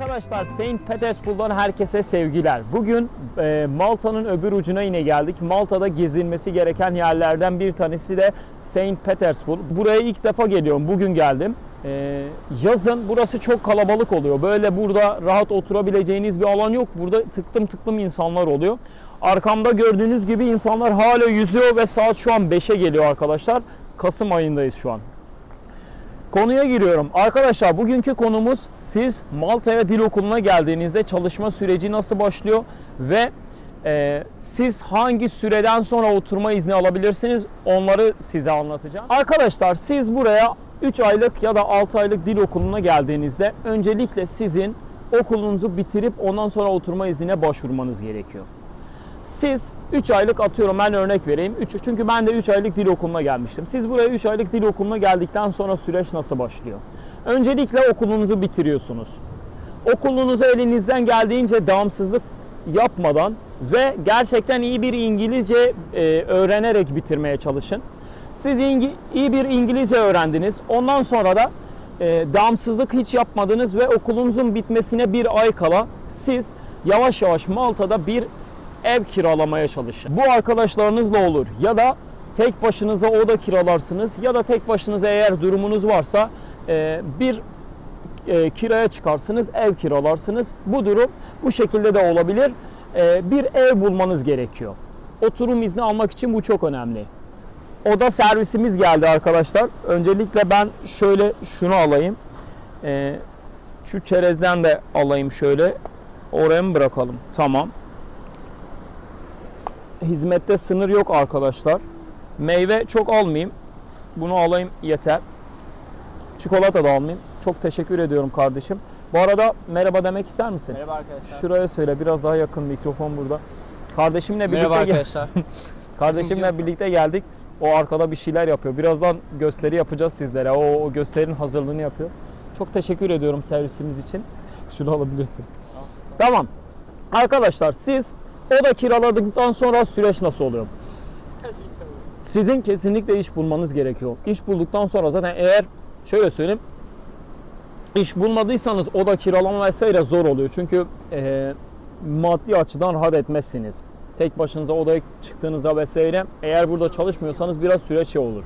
Arkadaşlar Saint Petersburg'dan herkese sevgiler. Bugün e, Malta'nın öbür ucuna yine geldik. Malta'da gezilmesi gereken yerlerden bir tanesi de Saint Petersburg. Buraya ilk defa geliyorum. Bugün geldim. E, yazın burası çok kalabalık oluyor. Böyle burada rahat oturabileceğiniz bir alan yok. Burada tıklım tıklım insanlar oluyor. Arkamda gördüğünüz gibi insanlar hala yüzüyor ve saat şu an 5'e geliyor arkadaşlar. Kasım ayındayız şu an. Konuya giriyorum. Arkadaşlar bugünkü konumuz siz Malta'ya dil okuluna geldiğinizde çalışma süreci nasıl başlıyor ve e, siz hangi süreden sonra oturma izni alabilirsiniz onları size anlatacağım. Arkadaşlar siz buraya 3 aylık ya da 6 aylık dil okuluna geldiğinizde öncelikle sizin okulunuzu bitirip ondan sonra oturma iznine başvurmanız gerekiyor. Siz 3 aylık atıyorum ben örnek vereyim. 3 çünkü ben de 3 aylık dil okuluna gelmiştim. Siz buraya 3 aylık dil okuluna geldikten sonra süreç nasıl başlıyor? Öncelikle okulunuzu bitiriyorsunuz. Okulunuzu elinizden geldiğince devamsızlık yapmadan ve gerçekten iyi bir İngilizce e, öğrenerek bitirmeye çalışın. Siz İngi- iyi bir İngilizce öğrendiniz. Ondan sonra da e, devamsızlık hiç yapmadınız ve okulunuzun bitmesine bir ay kala siz yavaş yavaş Malta'da bir ev kiralamaya çalışın. Bu arkadaşlarınızla olur ya da tek başınıza oda kiralarsınız ya da tek başınıza eğer durumunuz varsa e, bir e, kiraya çıkarsınız, ev kiralarsınız. Bu durum bu şekilde de olabilir. E, bir ev bulmanız gerekiyor. Oturum izni almak için bu çok önemli. Oda servisimiz geldi arkadaşlar. Öncelikle ben şöyle şunu alayım. Şu çerezden de alayım şöyle. Oraya mı bırakalım? Tamam. Hizmette sınır yok arkadaşlar. Meyve çok almayayım. Bunu alayım yeter. Çikolata da almayayım. Çok teşekkür ediyorum kardeşim. Bu arada merhaba demek ister misin? Merhaba arkadaşlar. Şuraya söyle biraz daha yakın mikrofon burada. Kardeşimle birlikte Merhaba arkadaşlar. kardeşimle birlikte geldik. O arkada bir şeyler yapıyor. Birazdan gösteri yapacağız sizlere. O, o gösterinin hazırlığını yapıyor. Çok teşekkür ediyorum servisimiz için. Şunu alabilirsin. Tamam. Arkadaşlar siz oda kiraladıktan sonra süreç nasıl oluyor? Sizin kesinlikle iş bulmanız gerekiyor. İş bulduktan sonra zaten eğer şöyle söyleyeyim iş bulmadıysanız oda kiralama vesaire zor oluyor. Çünkü e, maddi açıdan rahat etmezsiniz. Tek başınıza odaya çıktığınızda vesaire eğer burada çalışmıyorsanız biraz süreç şey olur.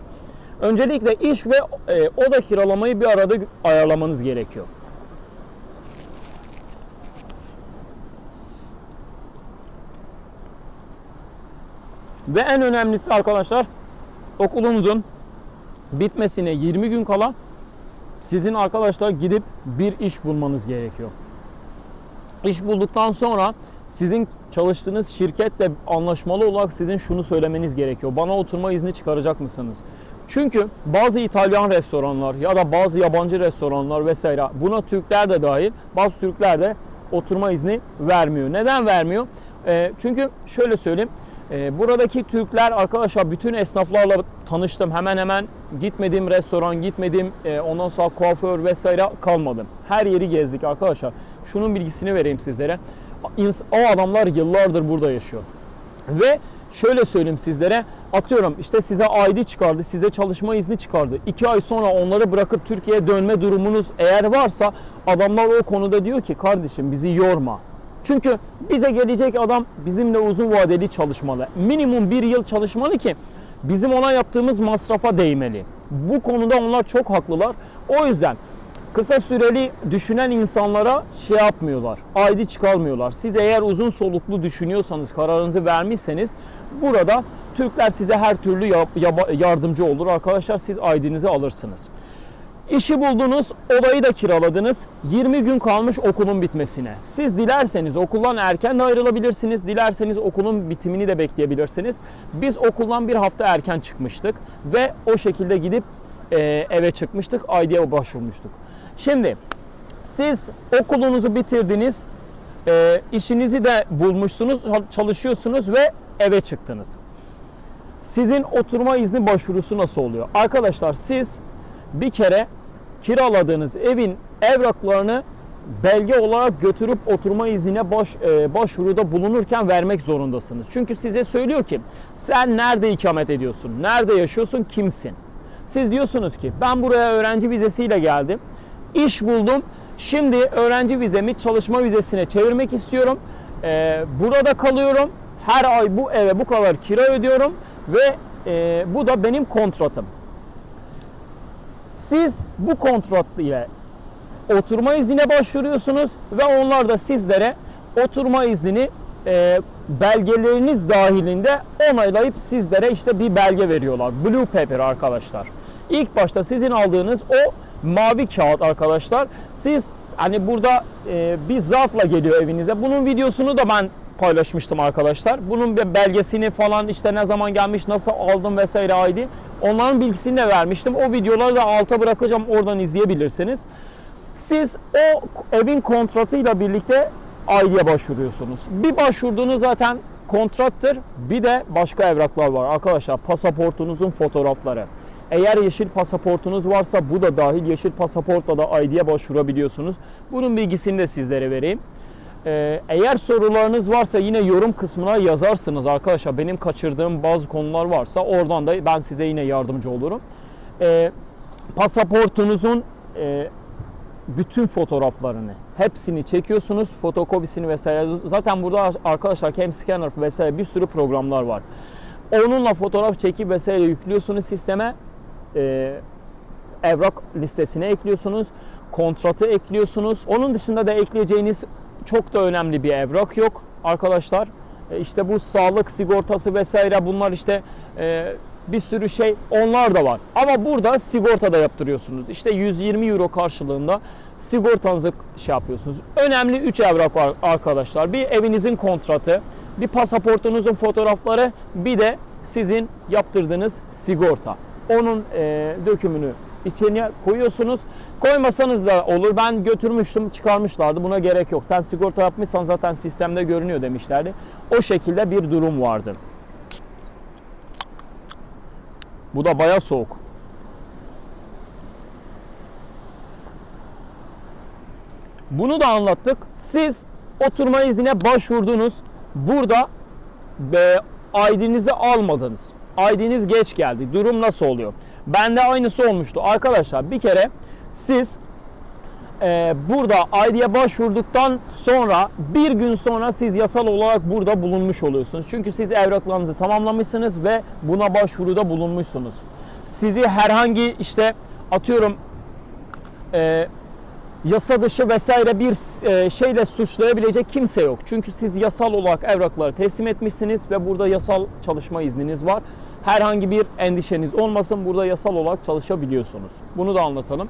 Öncelikle iş ve e, oda kiralamayı bir arada ayarlamanız gerekiyor. Ve en önemlisi arkadaşlar okulunuzun bitmesine 20 gün kala sizin arkadaşlar gidip bir iş bulmanız gerekiyor. İş bulduktan sonra sizin çalıştığınız şirketle anlaşmalı olarak sizin şunu söylemeniz gerekiyor. Bana oturma izni çıkaracak mısınız? Çünkü bazı İtalyan restoranlar ya da bazı yabancı restoranlar vesaire buna Türkler de dahil bazı Türkler de oturma izni vermiyor. Neden vermiyor? Çünkü şöyle söyleyeyim. Ee, buradaki Türkler arkadaşlar bütün esnaflarla tanıştım. Hemen hemen gitmediğim restoran, gitmediğim e, ondan sonra kuaför vesaire kalmadım. Her yeri gezdik arkadaşlar. Şunun bilgisini vereyim sizlere. O adamlar yıllardır burada yaşıyor. Ve şöyle söyleyeyim sizlere atıyorum işte size ID çıkardı, size çalışma izni çıkardı. İki ay sonra onları bırakıp Türkiye'ye dönme durumunuz eğer varsa adamlar o konuda diyor ki kardeşim bizi yorma. Çünkü bize gelecek adam bizimle uzun vadeli çalışmalı. Minimum bir yıl çalışmalı ki bizim ona yaptığımız masrafa değmeli. Bu konuda onlar çok haklılar. O yüzden kısa süreli düşünen insanlara şey yapmıyorlar. ID çıkarmıyorlar. Siz eğer uzun soluklu düşünüyorsanız, kararınızı vermişseniz burada Türkler size her türlü yardımcı olur. Arkadaşlar siz ID'nizi alırsınız. İşi buldunuz, odayı da kiraladınız. 20 gün kalmış okulun bitmesine. Siz dilerseniz okuldan erken de ayrılabilirsiniz. Dilerseniz okulun bitimini de bekleyebilirsiniz. Biz okuldan bir hafta erken çıkmıştık ve o şekilde gidip e, eve çıkmıştık. ID'ye başvurmuştuk. Şimdi siz okulunuzu bitirdiniz, e, işinizi de bulmuşsunuz, çalışıyorsunuz ve eve çıktınız. Sizin oturma izni başvurusu nasıl oluyor? Arkadaşlar siz bir kere kiraladığınız evin evraklarını belge olarak götürüp oturma iznine baş, e, başvuruda bulunurken vermek zorundasınız. Çünkü size söylüyor ki sen nerede ikamet ediyorsun, nerede yaşıyorsun, kimsin? Siz diyorsunuz ki ben buraya öğrenci vizesiyle geldim, iş buldum Şimdi öğrenci vizemi çalışma vizesine çevirmek istiyorum. Ee, burada kalıyorum. Her ay bu eve bu kadar kira ödüyorum ve e, bu da benim kontratım. Siz bu kontrat ile oturma iznine başvuruyorsunuz ve onlar da sizlere oturma iznini e, belgeleriniz dahilinde onaylayıp sizlere işte bir belge veriyorlar. Blue paper arkadaşlar. İlk başta sizin aldığınız o mavi kağıt arkadaşlar. Siz hani burada e, bir zarfla geliyor evinize. Bunun videosunu da ben paylaşmıştım arkadaşlar. Bunun bir belgesini falan işte ne zaman gelmiş, nasıl aldım vesaire ID. Onların bilgisini de vermiştim. O videoları da alta bırakacağım. Oradan izleyebilirsiniz. Siz o evin kontratıyla birlikte ID'ye başvuruyorsunuz. Bir başvurduğunuz zaten kontrattır. Bir de başka evraklar var arkadaşlar. Pasaportunuzun fotoğrafları. Eğer yeşil pasaportunuz varsa bu da dahil yeşil pasaportla da ID'ye başvurabiliyorsunuz. Bunun bilgisini de sizlere vereyim. Ee, eğer sorularınız varsa yine yorum kısmına yazarsınız arkadaşlar. Benim kaçırdığım bazı konular varsa oradan da ben size yine yardımcı olurum. Ee, pasaportunuzun e, bütün fotoğraflarını hepsini çekiyorsunuz. Fotokopisini vesaire. Zaten burada arkadaşlar hem scanner vesaire bir sürü programlar var. Onunla fotoğraf çekip vesaire yüklüyorsunuz sisteme. Ee, evrak listesine ekliyorsunuz. Kontratı ekliyorsunuz. Onun dışında da ekleyeceğiniz çok da önemli bir evrak yok arkadaşlar. E, işte bu sağlık sigortası vesaire bunlar işte e, bir sürü şey onlar da var. Ama burada sigorta da yaptırıyorsunuz. İşte 120 euro karşılığında sigortanızı şey yapıyorsunuz. Önemli 3 evrak var arkadaşlar. Bir evinizin kontratı, bir pasaportunuzun fotoğrafları, bir de sizin yaptırdığınız sigorta. Onun e, dökümünü içine koyuyorsunuz. Koymasanız da olur. Ben götürmüştüm, çıkarmışlardı. Buna gerek yok. Sen sigorta yapmışsan zaten sistemde görünüyor demişlerdi. O şekilde bir durum vardı. Bu da baya soğuk. Bunu da anlattık. Siz oturma iznine başvurdunuz. Burada be, ID'nizi almadınız. ID'niz geç geldi. Durum nasıl oluyor? Bende aynısı olmuştu. Arkadaşlar bir kere siz e, burada ID'ye başvurduktan sonra bir gün sonra siz yasal olarak burada bulunmuş oluyorsunuz. Çünkü siz evraklarınızı tamamlamışsınız ve buna başvuruda bulunmuşsunuz. Sizi herhangi işte atıyorum e, yasa dışı vesaire bir e, şeyle suçlayabilecek kimse yok. Çünkü siz yasal olarak evrakları teslim etmişsiniz ve burada yasal çalışma izniniz var. Herhangi bir endişeniz olmasın. Burada yasal olarak çalışabiliyorsunuz. Bunu da anlatalım.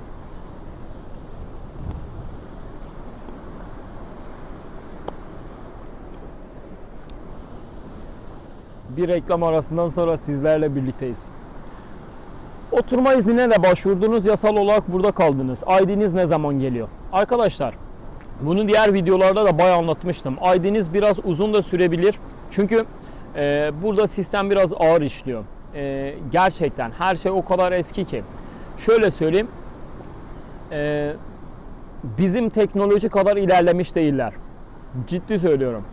Bir reklam arasından sonra sizlerle birlikteyiz. Oturma iznine de başvurdunuz. Yasal olarak burada kaldınız. ID'niz ne zaman geliyor? Arkadaşlar bunu diğer videolarda da bayağı anlatmıştım. ID'niz biraz uzun da sürebilir. Çünkü e, burada sistem biraz ağır işliyor. E, gerçekten her şey o kadar eski ki. Şöyle söyleyeyim. E, bizim teknoloji kadar ilerlemiş değiller. Ciddi söylüyorum.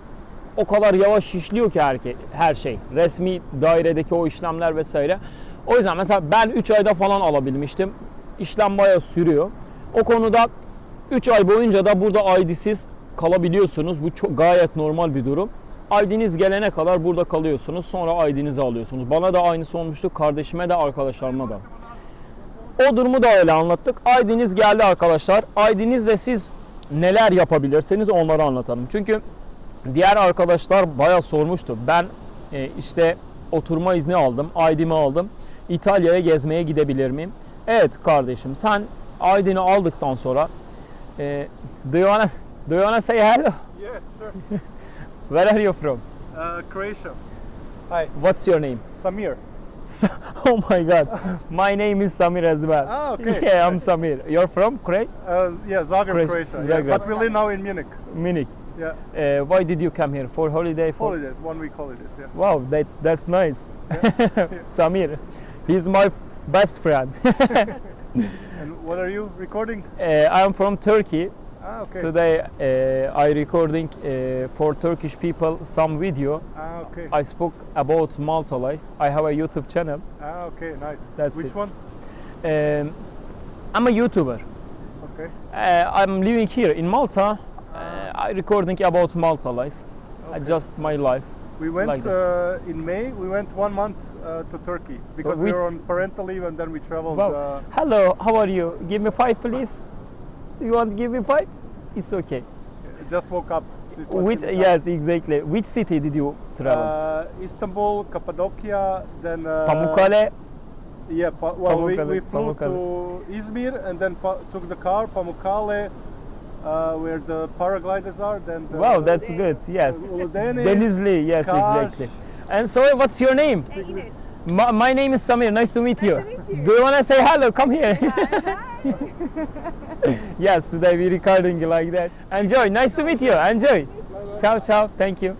O kadar yavaş işliyor ki her, her şey. Resmi dairedeki o işlemler vesaire. O yüzden mesela ben 3 ayda falan alabilmiştim. İşlem bayağı sürüyor. O konuda 3 ay boyunca da burada ID'siz kalabiliyorsunuz. Bu çok gayet normal bir durum. ID'niz gelene kadar burada kalıyorsunuz. Sonra ID'nizi alıyorsunuz. Bana da aynısı olmuştu. Kardeşime de arkadaşlarıma da. O durumu da öyle anlattık. ID'niz geldi arkadaşlar. ID'nizle siz neler yapabilirsiniz onları anlatalım. Çünkü diğer arkadaşlar bayağı sormuştu. Ben e, işte oturma izni aldım. ID'mi aldım. İtalya'ya gezmeye gidebilir miyim? Evet kardeşim sen ID'ni aldıktan sonra e, do you wanna, do you wanna say hello? Yeah, sure. Where are you from? Uh, Croatia. Hi, What's your name? Samir. oh my god. My name is Samir as well. Ah, okay. Yeah, I'm Samir. You're from Croatia? Uh, yeah, Zagreb, Croatia- Croatia. yeah. But we live now in Munich. Munich. Yeah, Uh, why did you come here? For holiday? For holidays, one week holidays. Yeah. Wow, that, that's nice. Samir, he's my best friend. And what are you recording? Uh, I'm from Turkey. Ah, okay. Today uh, I recording uh, for Turkish people some video. Ah, okay. I spoke about Malta life. I have a YouTube channel. Ah, okay, nice. That's Which it. one? Um, I'm a YouTuber. Okay. Uh, I'm living here in Malta. Uh, I recording about Malta life. Okay. just my life. We went like uh, in May. We went one month uh, to Turkey because we were on parental leave, and then we traveled. Wow. Uh, Hello, how are you? Give me five, please. You want to give me five? It's okay. just woke up. Which yes, exactly. Which city did you travel? Uh, Istanbul, Cappadocia, then. Uh, Pamukkale. Yeah, pa- well, we, Pamukkale, we flew Pamukkale. to Izmir and then pa- took the car, Pamukkale, uh, where the paragliders are. Then the, Wow, that's good. Yes. Uludeniz, Denizli. Yes, Kaş. exactly. And so, what's your name? Hey, My, my name is Samir. Nice to meet you. to meet you. Do you want to say hello? Come here. Hi. yes, today we recording like that. Enjoy. Nice to meet you. Enjoy. Ciao ciao. Thank you.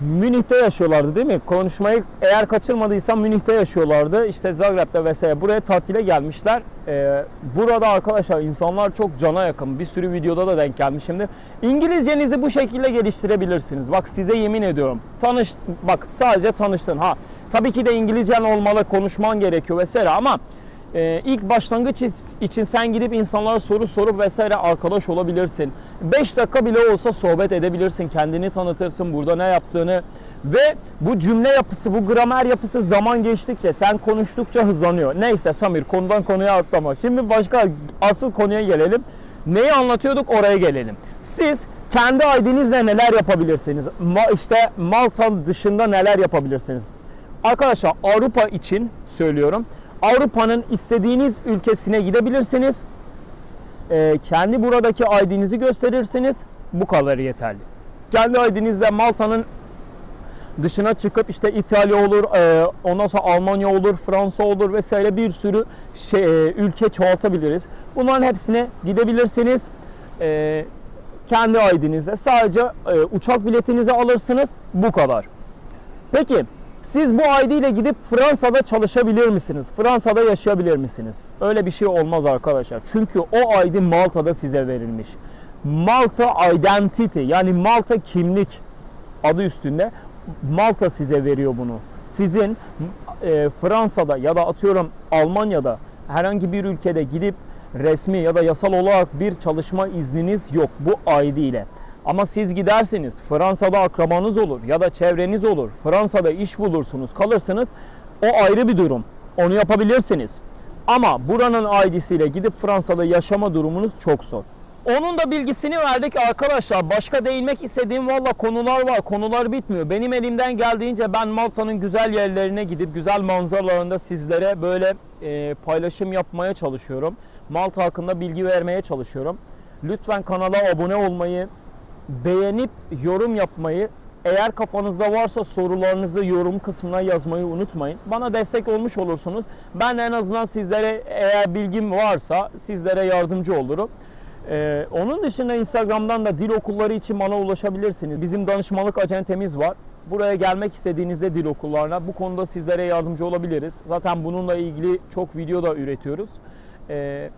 Münih'te yaşıyorlardı değil mi? Konuşmayı eğer kaçırmadıysam Münih'te yaşıyorlardı. İşte Zagreb'de vesaire buraya tatile gelmişler. Ee, burada arkadaşlar insanlar çok cana yakın. Bir sürü videoda da denk gelmişimdir. İngilizcenizi bu şekilde geliştirebilirsiniz. Bak size yemin ediyorum. Tanış bak sadece tanıştın ha. Tabii ki de İngilizcen olmalı, konuşman gerekiyor vesaire ama ee, ilk başlangıç için sen gidip insanlara soru sorup vesaire arkadaş olabilirsin. 5 dakika bile olsa sohbet edebilirsin. Kendini tanıtırsın burada ne yaptığını ve bu cümle yapısı, bu gramer yapısı zaman geçtikçe, sen konuştukça hızlanıyor. Neyse Samir konudan konuya atlama. Şimdi başka asıl konuya gelelim. Neyi anlatıyorduk oraya gelelim. Siz kendi ID'nizle neler yapabilirsiniz? Ma- işte Malta dışında neler yapabilirsiniz? Arkadaşlar Avrupa için söylüyorum. Avrupa'nın istediğiniz ülkesine gidebilirsiniz. Ee, kendi buradaki ID'nizi gösterirsiniz. Bu kadar yeterli. Kendi ID'nizle Malta'nın dışına çıkıp işte İtalya olur, e, ondan sonra Almanya olur, Fransa olur vesaire bir sürü şey, e, ülke çoğaltabiliriz. Bunların hepsine gidebilirsiniz. E, kendi ID'nizle sadece e, uçak biletinizi alırsınız. Bu kadar. Peki siz bu ID ile gidip Fransa'da çalışabilir misiniz? Fransa'da yaşayabilir misiniz? Öyle bir şey olmaz arkadaşlar. Çünkü o ID Malta'da size verilmiş. Malta Identity yani Malta kimlik adı üstünde Malta size veriyor bunu. Sizin e, Fransa'da ya da atıyorum Almanya'da herhangi bir ülkede gidip resmi ya da yasal olarak bir çalışma izniniz yok bu ID ile. Ama siz giderseniz Fransa'da akrabanız olur ya da çevreniz olur. Fransa'da iş bulursunuz, kalırsınız. O ayrı bir durum. Onu yapabilirsiniz. Ama buranın ID'siyle gidip Fransa'da yaşama durumunuz çok zor. Onun da bilgisini verdik arkadaşlar. Başka değinmek istediğim valla konular var. Konular bitmiyor. Benim elimden geldiğince ben Malta'nın güzel yerlerine gidip güzel manzaralarında sizlere böyle e, paylaşım yapmaya çalışıyorum. Malta hakkında bilgi vermeye çalışıyorum. Lütfen kanala abone olmayı, beğenip yorum yapmayı, eğer kafanızda varsa sorularınızı yorum kısmına yazmayı unutmayın. Bana destek olmuş olursunuz. Ben en azından sizlere eğer bilgim varsa sizlere yardımcı olurum. Ee, onun dışında Instagram'dan da dil okulları için bana ulaşabilirsiniz. Bizim danışmanlık acentemiz var. Buraya gelmek istediğinizde dil okullarına bu konuda sizlere yardımcı olabiliriz. Zaten bununla ilgili çok video da üretiyoruz. Ee,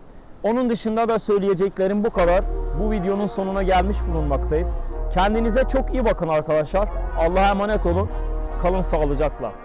onun dışında da söyleyeceklerim bu kadar. Bu videonun sonuna gelmiş bulunmaktayız. Kendinize çok iyi bakın arkadaşlar. Allah'a emanet olun. Kalın sağlıcakla.